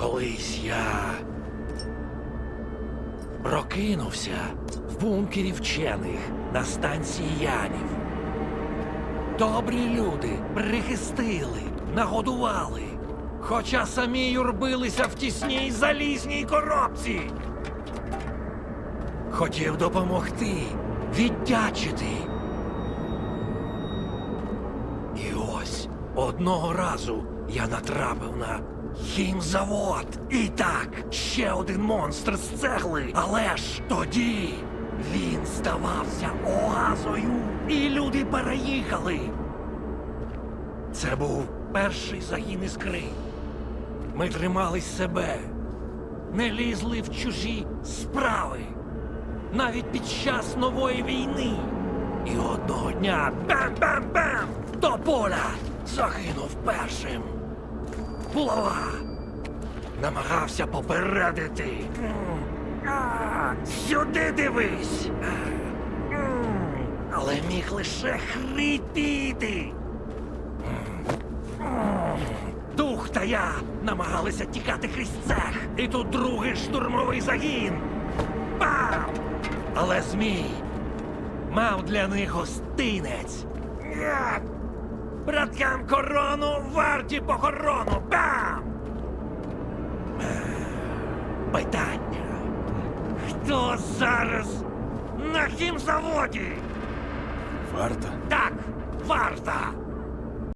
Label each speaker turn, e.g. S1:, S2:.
S1: Колись я прокинувся в бункері вчених на станції Янів. Добрі люди прихистили, нагодували, хоча самі юрбилися в тісній залізній коробці. Хотів допомогти, віддячити. І ось одного разу я натрапив на хімзавод. І так, ще один монстр з цегли. Але ж тоді він здавався оазою, і люди переїхали. Це був перший загін іскри. Ми тримались себе, не лізли в чужі справи. Навіть під час нової війни. І одного дня бам-бам-бам! До поля загинув першим. Булава намагався попередити. Сюди дивись. Але міг лише хрипіти. Дух та я намагалися тікати крізь цех. І тут другий штурмовий загін. Бам! Але Змій мав для них гостинець. Браткам корону варті похорону. Бам! Питання. Хто зараз на хімзаводі?
S2: Варта?
S1: Так, варта.